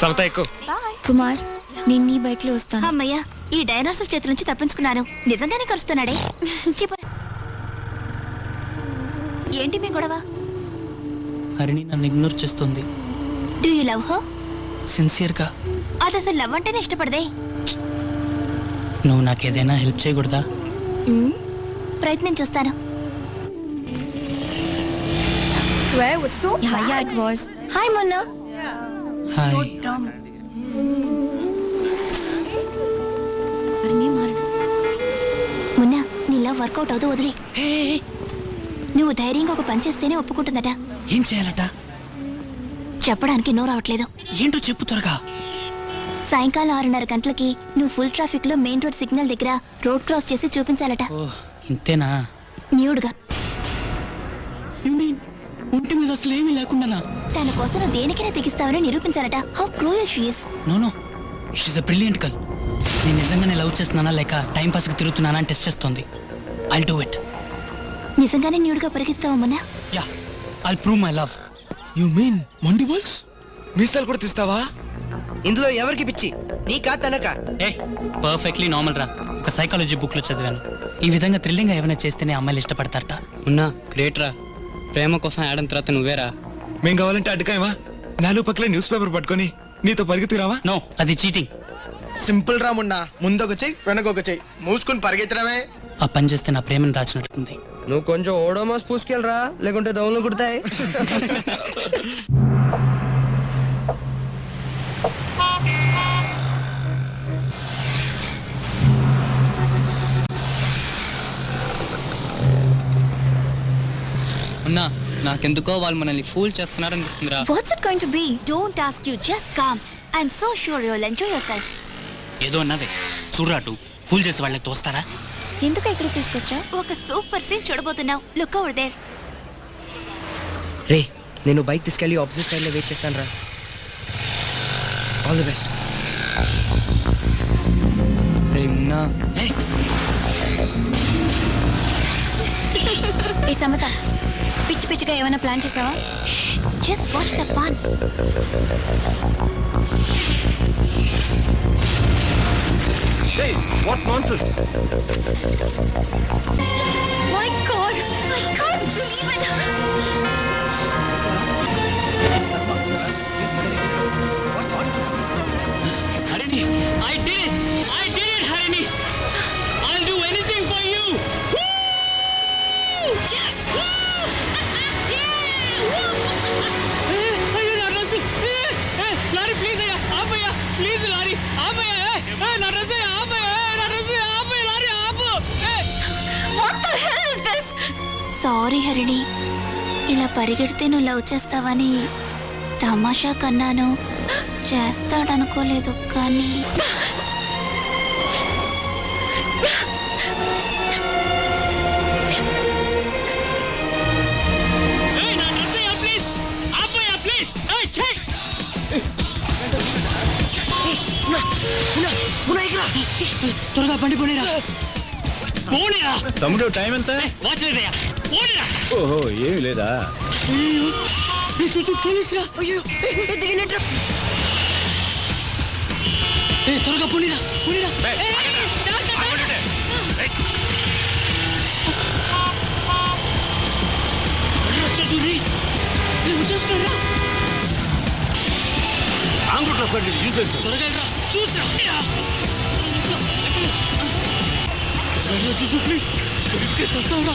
సమత ఎక్కువ కుమార్ నేను నీ బైక్లో వస్తాను. అమ్మయ్య ఈ డైనోసార్ చేతి నుంచి తప్పించుకున్నాను. నిజంగానే కరుస్తున్నాడే. ఏంటి మీ గొడవ? హరిణి నన్ను ఇగ్నోర్ చేస్తుంది. డూ యూ లవ్ హో సిన్సియర్గా అది అసలు లవ్ అంటేనే ఇష్టపడదే. నువ్వు నాకు ఏదైనా హెల్ప్ చేయకూడదా. ప్రయత్నం చూస్తాను yeah yeah hi Monna hi Monna నీ లవ్ వర్కౌట్ అవుతూ వదిలే. నువ్వు ధైర్యంగా ఒక పని చేస్తేనే ఒప్పుకుంటుందట. ఏం చేయాలట? చెప్పడానికి నో రావట్లేదు. ఏంటో చెప్పు త్వరగా. సాయంకాలం ఆరున్నర గంటలకి నువ్వు ఫుల్ ట్రాఫిక్లో మెయిన్ రోడ్ సిగ్నల్ దగ్గర రోడ్ క్రాస్ చేసి చూపించాలట. ఓ ఇంతేనా? న్యూడ్గా. ఒంటి మీద అసలు ఏమీ లేకుండానా? తన కోసం దేనికైనా తెగిస్తావని నిరూపించాలట. How cruel she's no no she's a brilliant girl నేను నిజంగానే లవ్ చేస్తున్నానా లేక టైం పాస్కి తిరుగుతున్నానా అని టెస్ట్ చేస్తుంది. ఐల్ డూ ఇట్ నిజంగానే న్యూడ్గా పరిగిస్తావా Monna? Yeah I'll prove my love you mean మొండి బాల్స్? మీసాలు కూడా తీస్తావా? ఇందులో ఎవరికి పిచ్చి? నీకా తనకా? ఏ పర్ఫెక్ట్లీ నార్మల్ రా. ఒక సైకాలజీ బుక్లో చదివాను. ఈ విధంగా థ్రిల్లింగ్ ఏమైనా చేస్తేనే అమ్మాయిలు ఇష్టపడతారట. ఉన్నా గ్రేట్ రా. ప్రేమ కోసం ఆడడం తర్వాత నువ్వేరా? మేం కావాలంటే అడ్డుకాయమా? నాలుగు పక్కల న్యూస్ పేపర్ పట్టుకొని నీతో పరిగెత్తుకురావా? నో అది చీటింగ్. సింపుల్ రామున్నా ముందొక చెయ్యి వెనకొక చెయ్యి. మూసుకుని పరిగెత్తడమే. ఆ పని చేస్తే నా ప్రేమను దాచినట్టుంది నువ్వు కొంచెం ఓడోమాస్ పూసుకెళ్ళరా లేకుంటే దౌన్లు కుడతాయి. ఉన్నా నాకెందుకో వాళ్ళు మనల్ని fool చేస్తున్నారనిపిస్తుందిరా. What's it going to be don't ask you just come I'm so sure you will enjoy yourself ఏదో అన్నదే చూడరాటు ఫుల్ చేసి వాళ్ళకి తోస్తారా? ఎందుకు ఇక్కడ తీసుకొచ్చా ఒక సూపర్ సీన్ చూడబోతున్నావు. లుక్ ఓవర్ దేర్ రే నేను బైక్ తీసుకెళ్ళి ఆపోజిట్ సైడ్లో వెయిట్ చేస్తాను రా ఆల్ ది బెస్ట్ ఏ సమత పిచ్చి పిచ్చిగా ఏమైనా ప్లాన్ చేసావా just watch the fun what nonsense my god I can't believe it Harini I did it I did it Harini I'll do anything for you Harini ఇలా పరిగెడితే నువ్వు లవ్ చేస్తావని తమాషా కన్నాను. చేస్తాడనుకోలేదు కానీ. త్వరగా బండి పోనీరా. పోనీరా. తమ్ముడు టైం ఎంత? వాచ్ లేదయ్యా ఓహో ఏమీ లేదా పోలీసురా త్వరగా పోనీరా ఏయ్, జాగ్రత్త, జాగ్రత్త. అరే, వచ్చేసి రీ. ఏ, వచ్చేస్తున్నాడురా. త్వరగా వెళ్ళరా. చూసిరా. త్వరగా చూసు, ప్లీజ్. చస్తావురా.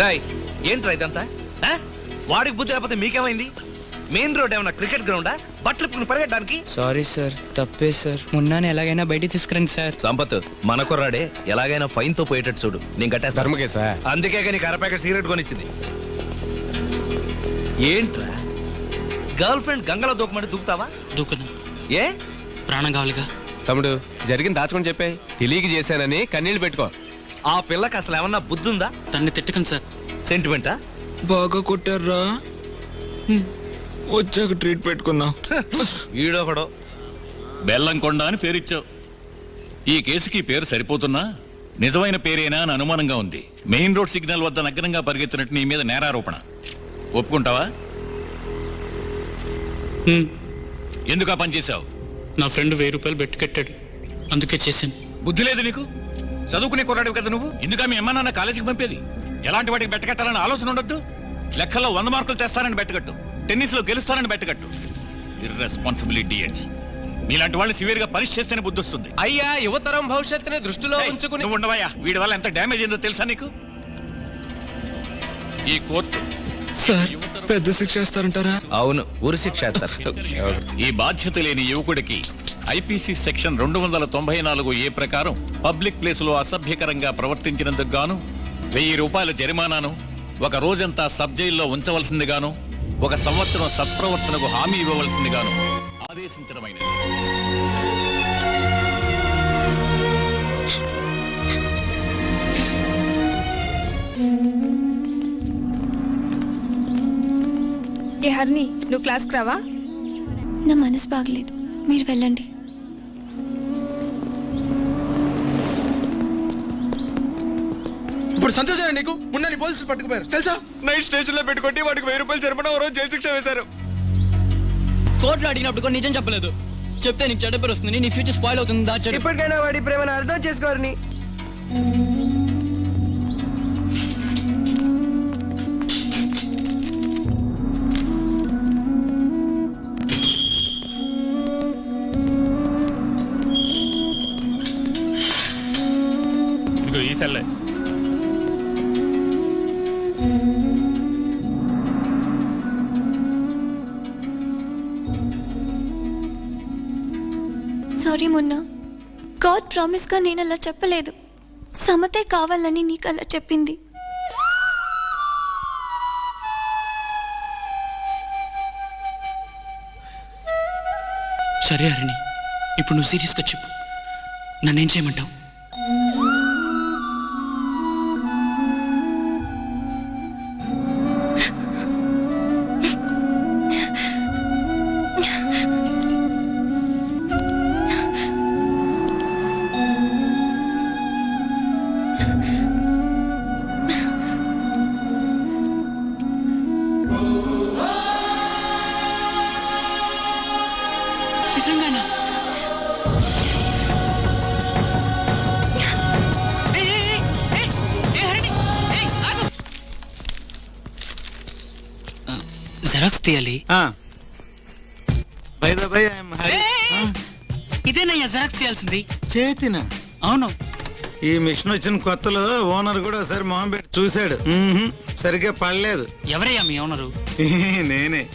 రాయ్ ఏంట్రా ఇదంతా? ఆ? వాడికి బుద్ధి లేకపోతే మీకేమైంది? మెయిన్ రోడ్ ఏమన్నా క్రికెట్ గ్రౌండా? బట్టలు పరిగెట్టడానికి? సారీ సార్ తప్పే సార్. మొన్ననే ఎలాగైనా బయటికి తీసుకురండి సార్. సంపత్ మన కుర్రాడే ఎలాగైనా ఫైన్తో పోయేటట్టు చూడు. నేను కట్టేస్తాను ధర్మకే సార్. అందుకే కానీ అర ప్యాకెట్ సిగరెట్ కొనిచ్చింది. ఏంట్రా? గర్ల్ ఫ్రెండ్ గంగలో దూకమంటే దూకుతావా? దూకదు ఏ? ప్రాణం కావాలిగా. తమ్ముడు జరిగింది దాచుకొని చెప్పే. తెలియక చేశానని కన్నీళ్ళు పెట్టుకో. ఆ పిల్లకి అసలు ఏమన్నా బుద్ధి ఉందా తన్ని తిట్టకండి సార్. సెంటిమెంటా బాగా కొట్టారా. వచ్చాక ట్రీట్ పెట్టుకుందాం. ఈడొకడు. బెల్లంకొండ అని పేరిచ్చావు. ఈ కేసుకి పేరు సరిపోతున్నా? నిజమైన పేరేనా అని అనుమానంగా ఉంది. మెయిన్ రోడ్ సిగ్నల్ వద్ద నగ్నంగా పరిగెత్తినట్టు నీ మీద నేరారోపణ. ఒప్పుకుంటావా. ఎందుకు ఆ పని చేశావు? నా ఫ్రెండ్ వెయ్యి రూపాయలు బెట్టు కట్టాడు. అందుకే చేశాను. బుద్ధి లేదు నీకు? చదువుకునే కుర్రాడివి కదా నువ్వు? ఎందుకా మీ అమ్మ నాన్న కాలేజీకి పంపేది? ఎలాంటి వాటికి బెట్టకట్టాలని ఆలోచన ఉండొద్దు? లెక్కల్లో వంద మార్కులు తెస్తానని బెట్టకట్టు టెన్నిస్లో గెలుస్తానని బెట్టకట్టు ఇర్రెస్పాన్సిబిలిటీ మీలాంటి వాళ్ళు సివియర్గా పనిష్ చేస్తేనే బుద్ధి వస్తుంది అయ్యా యువతరం భవిష్యత్తుని దృష్టిలో ఉంచుకుని నువ్వు ఉండవయ్యా. వీడి వల్ల ఎంత డ్యామేజ్ అయిందో తెలుసా నీకు? ఈ కోర్టు. సార్ పెద్ద శిక్ష వేస్తారంటారా? అవును ఉరి శిక్ష వేస్తారు. ఈ బాధ్యత లేని యువకుడికి ఐపీసీ సెక్షన్ రెండు వందల తొంభై నాలుగు ఏ ప్రకారం పబ్లిక్ ప్లేసులో అసభ్యకరంగా ప్రవర్తించినందుకు గాను వెయ్యి రూపాయల జరిమానాను ఒక రోజంతా సబ్ జైల్లో ఉంచవలసిందిగాను ఒక సంవత్సరం సత్ప్రవర్తనకు హామీ ఇవ్వవలసిందిగాను ఆదేశించడమైనది. ఏ హర్ని నువ్వు క్లాస్కి రావా? నా మనసు బాగలేదు. మీరు వెళ్ళండి. ఇప్పుడు సంతోషం నీకు? మొన్న పోలీసులు పట్టుకుపోయారు. తెలుసా? నైట్ స్టేషన్లో పెట్టుకుంటే వాడికి వెయ్యి రూపాయలు జరిపిన రోజు జైలు శిక్ష వేశారు. కోర్టులో అడిగినప్పుడు కూడా నిజం చెప్పలేదు. చెప్తే నీకు చెడ్డ పేరు వస్తుంది నీ ఫ్యూచర్ స్పాయిల్ అవుతుంది ఇప్పటికైనా వాడి ప్రేమను అర్థం చేసుకోరని ప్రామిస్గా నేను అలా చెప్పలేదు. సమతే కావాలని నీకు అలా చెప్పింది. సరే హరిణి ఇప్పుడు నువ్వు సీరియస్గా చెప్పు. నన్నేం చేయమంటావు? తీయాలి. ఇదేనయ్యా జెరాక్స్ తీయాల్సింది. చేతిన? అవును. ఈ మిషన్ వచ్చిన కొత్తలో ఓనర్ కూడా ఒకసారి మొహం పెట్టి చూశాడు. సరిగ్గా పడలేదు. ఎవరయ్యా మీ ఓనరు? నేనే.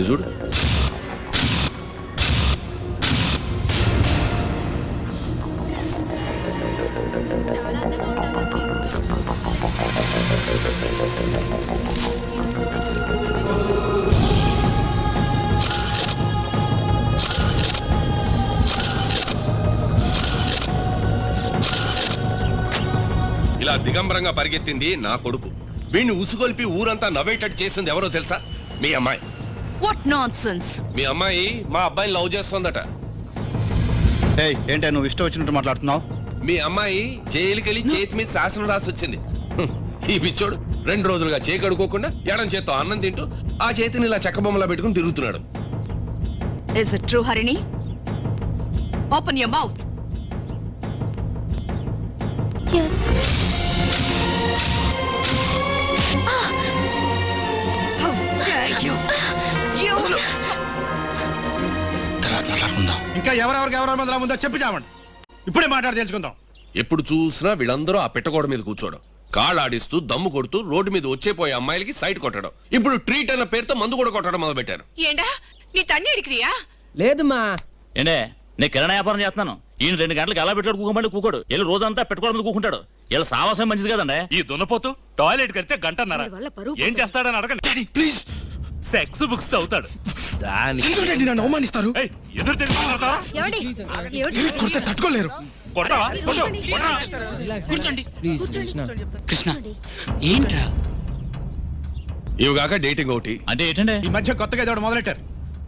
వీడు చూడు. ఇలా దిగంబరంగా పరిగెత్తింది నా కొడుకు. వీణ్ణి ఉసుగొల్పి ఊరంతా నవ్వేటట్టు చేసింది ఎవరో తెలుసా? మీ అమ్మాయి. వాట్ నాన్ సెన్స్ మీ అమ్మాయి మా అబ్బాయిని లవ్ చేస్తోందట. ఏంటే నువ్వు ఇష్టం వచ్చినట్టు మాట్లాడుతున్నావు? మీ అమ్మాయి జైలుకెళ్ళి చేతి మీద శాసనం రాసి వచ్చింది. హ్మ్. ఈ పిచ్చోడు రెండు రోజులుగా చేయి కడుక్కోకుండా ఎడం చేత్తో అన్నం తింటూ ఆ చేతిని ఇలా చెక్కబొమ్మలా పెట్టుకుని తిరుగుతున్నాడు. Is it true Harini open your mouth yes ఇంకా ఎవరెవరికి ఎవరెవరి మందిలో ఉందో చెప్పి చావండి. ఇప్పుడే మాట్లాడి తెలుసుకుందాం. ఎప్పుడు చూసినా వీళ్ళందరూ ఆ పెట్టగోడ మీద కూర్చోవడం. కాళ్ళు ఆడిస్తూ దమ్ము కొడుతూ రోడ్డు మీద వచ్చేపోయే అమ్మాయిలకి సైట్ కొట్టడం. ఇప్పుడు ట్రీట్ అన్న పేరుతో మందు కూడా కొట్టడం మొదలు పెట్టారు ఏంటా? నీ తన్ని అడిగిరియా? లేదమ్మా ఏంటే? నేను కిరాణా వ్యాపారం చేస్తున్నాను. ఈయన రెండు గంటలకు ఎలా పెట్టుకోడు కూకోమంటే కూకోడు. వీళ్ళు రోజంతా పెట్టుకోవడం మీద కూకుంటాడు. వీళ్ళ సావాసం మంచిది కదండి. ఈ దున్నపోతు టాయిలెట్ కడితే గంటన్నర. ఏం చేస్తాడని అడగండి. ప్లీజ్. సెక్స్ బుక్స్ అవుతాడు ఎందుకంటే నన్ను అవమానిస్తారు? ఎదురు తిరిగి మాట్లాడతావా? కొడితే తట్టుకోలేరు. కొడతావా? కొట్టు. కొట్టరా? కూర్చోండి. కృష్ణ ఏంట్రా? ఇవిగాక డేటింగ్ ఒకటి. అంటే ఏంటండి? ఈ మధ్య కొత్తగా ఒకటి మొదలెట్టారు.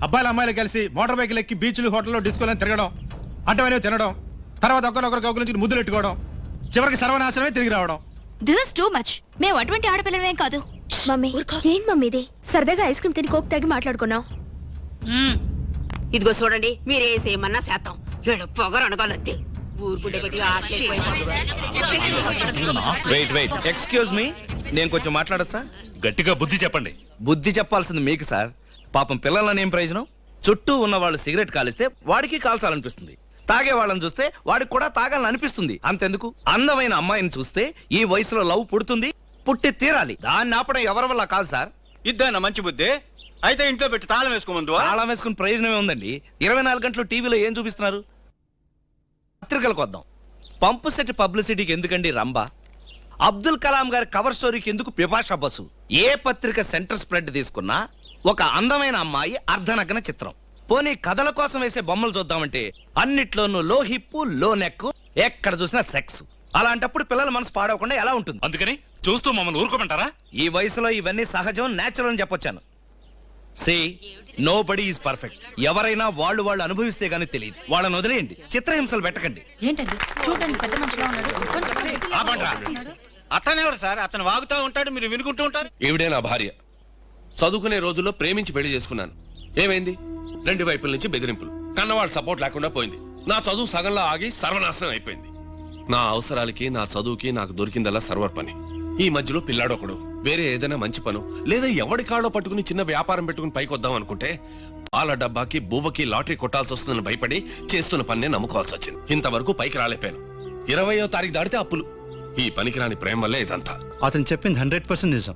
అబ్బాయిలు అమ్మాయిలు కలిసి మోటార్ బైకులు ఎక్కి బీచ్లు హోటల్లో డిస్కోలను తిరగడం అడ్డమైనవి తినడం తర్వాత ఒకరినొకరు కౌగులించి ముద్దులు పెట్టుకోవడం చివరికి సర్వనాశనమే తిరిగి రావడం. దిస్ టూ మచ్ మేము అటువంటి ఆడపిల్లలమేం కాదు. మమ్మీ ఏంటి మమ్మీ ఇది? సరదాగా ఐస్ క్రీమ్ తిని కోక్ తాగి మాట్లాడుకున్నాం. ఇదిగో చూడండి మీరేసేమన్నా శాతం. వీళ్ళు పొగరు అనగాలొద్ది ఊరుకుంటే కొద్దిగా ఆటలు ఎక్కువైపోతాయి. వెయిట్ వెయిట్ ఎక్స్క్యూజ్ మీ నేను కొంచెం మాట్లాడచ్చా? గట్టిగా బుద్ధి చెప్పండి. బుద్ధి చెప్పాల్సింది మీకు సార్. పాపం పిల్లలని ఏం ప్రయోజనం? చుట్టూ ఉన్న వాళ్ళు సిగరెట్ కాలిస్తే వాడికి కాల్చాలనిపిస్తుంది. తాగే వాళ్ళని చూస్తే వాడికి కూడా తాగాలని అనిపిస్తుంది. అంతెందుకు? అందమైన అమ్మాయిని చూస్తే ఈ వయసులో లవ్ పుడుతుంది పుట్టి తీరాలి. దాన్ని ఆపడం ఎవరి వల్ల కాదు సార్. ఇద్దరు మంచి బుద్ధి అయితే ఇంట్లో పెట్టి తాళం వేసుకోమందు తాళం వేసుకుని ప్రయోజనమే ఉందండి. ఇరవై నాలుగు గంటలు టీవీలో ఏం చూపిస్తున్నారు? పత్రికలకు వద్దాం. పంపు సెట్ పబ్లిసిటీకి ఎందుకండి రంభ? అబ్దుల్ కలాం గారి కవర్ స్టోరీకి ఎందుకు పిపాషా బస్సు? ఏ పత్రిక సెంటర్ స్ప్రెడ్ తీసుకున్నా ఒక అందమైన అమ్మాయి అర్ధనగ్న చిత్రం. పోనీ కథల కోసం వేసే బొమ్మలు చూద్దామంటే అన్నిట్లోనూ లో హిప్పు లో నెక్ ఎక్కడ చూసినా సెక్స్. అలాంటప్పుడు పిల్లల మనసు పాడవకుండా ఎలా ఉంటుంది? అందుకని చూస్తూ మమ్మల్ని ఊరుకోమంటారా? ఈ వయసులో ఇవన్నీ సహజం నేచురల్ అని చెప్పొచ్చాను. See nobody is perfect ఎవరైనా వాళ్ళు వాళ్ళు అనుభవిస్తే గానీ తెలియదు. వాళ్ళని వదిలేయండి. చిత్రహింసలు పెట్టకండి. ఏంటండి? చూడండి పెద్ద మనిషిలో ఉన్నాడు. అతను ఎవరు సార్? అతను వాగుతూ ఉంటాడు మీరు వినుకుంటూ ఉంటారు? ఈవిడే నా భార్య. చదువుకునే రోజుల్లో ప్రేమించి పెళ్ళి చేసుకున్నాను. ఏమైంది? రెండు వైపుల నుంచి బెదిరింపులు. కన్నవాళ్ళ సపోర్ట్ లేకుండా పోయింది. నా చదువు సగంలో ఆగి సర్వనాశనం అయిపోయింది. నా అవసరాలకి నా చదువుకి నాకు దొరికిందల్లా సర్వర్ పని. ఈ మధ్యలో పిల్లాడొకడు. వేరే ఏదైనా మంచి పను లేదా ఎవడి కాళ్ళో పట్టుకుని చిన్న వ్యాపారం పెట్టుకుని పైకి వద్దాం అనుకుంటే పాల డబ్బాకి బువ్వకి లాటరీ కొట్టాల్సి వస్తుందని భయపడి చేస్తున్న పన్నే నమ్ముకోవాల్సి వచ్చింది ఇంతవరకు పైకి రాలేపాను. ఇరవయో తారీఖు దాటితే అప్పులు. ఈ పనికిరాని ప్రేమ వల్లే ఇదంతా. అతను చెప్పింది హండ్రెడ్ పర్సెంట్ నిజం.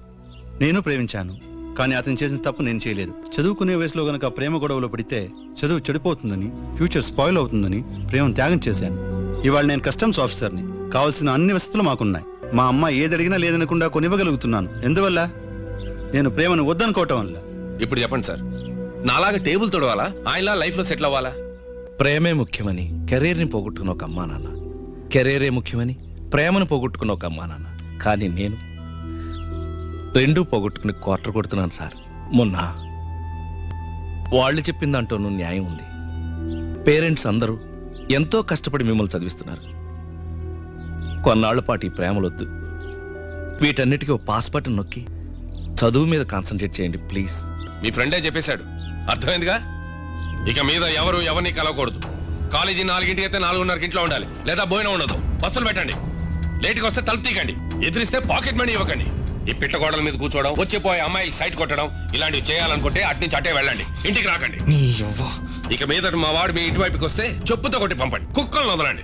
నేను ప్రేమించాను కానీ అతను చేసిన తప్పు నేను చేయలేదు. చదువుకునే వయసులో గనక ప్రేమ గొడవలో పడితే చదువు చెడిపోతుందని ఫ్యూచర్ స్పాయిల్ అవుతుందని ప్రేమను త్యాగం చేశాను. ఇవాళ నేను కస్టమ్స్ ఆఫీసర్ని. కావాల్సిన అన్ని వసతులు మాకున్నాయి. మా అమ్మ ఏది అడిగినా లేదనకుండా కొనివ్వగలుగుతున్నాను. ఎందువల్ల? నేను ప్రేమను వద్దనుకోవటం వల్ల. ఇప్పుడు చెప్పండి సార్. నాలాగా టేబుల్ తొడవాలా? ఆయనలా లైఫ్లో సెటిల్ అవ్వాలా? ప్రేమే ముఖ్యమని కెరీర్ని పోగొట్టుకున్న ఒక అమ్మా నాన్న. కెరీరే ముఖ్యమని ప్రేమను పోగొట్టుకున్న ఒక అమ్మా నాన్న. కానీ నేను రెండూ పోగొట్టుకుని క్వార్టర్ కొడుతున్నాను సార్. మొన్న వాళ్ళు చెప్పిన దాంట్లోనూ న్యాయం ఉంది. పేరెంట్స్ అందరూ ఎంతో కష్టపడి మిమ్మల్ని చదివిస్తున్నారు. కొన్నాళ్ళ పాటు ఈ ప్రేమలొద్దు. వీటన్నిటికీ ఓ పాస్ బటన్ నొక్కి చదువు మీద కాన్సన్ట్రేట్ చేయండి ప్లీజ్. మీ ఫ్రెండే చెప్పేశాడు. అర్థమైందిగా? ఇక మీద ఎవరు ఎవరిని కలవకూడదు. కాలేజీ నాలుగింటికి అయితే నాలుగున్నరకి ఇంట్లో ఉండాలి. లేదా భోజనం ఉండదు. వస్తువులు పెట్టండి. లేట్కి వస్తే తలుపు తీకండి ఎదిరిస్తే పాకెట్ మనీ ఇవ్వకండి. ఈ పిట్టగోడల మీద కూర్చోవడం వచ్చిపోయే అమ్మాయి సైట్ కొట్టడం ఇలాంటివి చేయాలనుకుంటే అటు నుంచి అటే వెళ్ళండి. ఇంటికి రాకండి. ఇక మీద మా వాడు మీ ఇటువైపుకి వస్తే చెప్పుతో కొట్టి పంపండి. కుక్కలను వదలండి.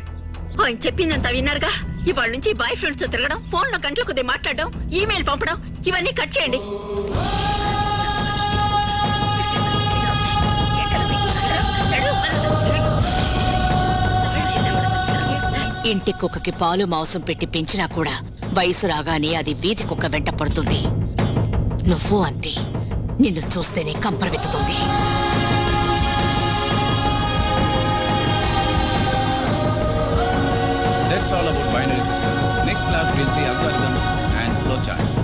ఆయన చెప్పిందంతా విన్నారుగా? ఇవాళ నుంచి బాయ్ ఫ్రెండ్స్తో తిరగడం ఫోన్లో గంటల కొద్ది మాట్లాడడం ఈమెయిల్ పంపడం ఇవన్నీ కట్ చేయండి. ఇంటి కుక్కకి పాలు మాంసం పెట్టి పెంచినా కూడా వయసు రాగానే అది వీధి కుక్క వెంట పడుతుంది. నువ్వు అంతే. నిన్ను చూస్తేనే కంపరవెత్తుతుంది. That's all about binary system. Next class we'll see algorithms and flowcharts.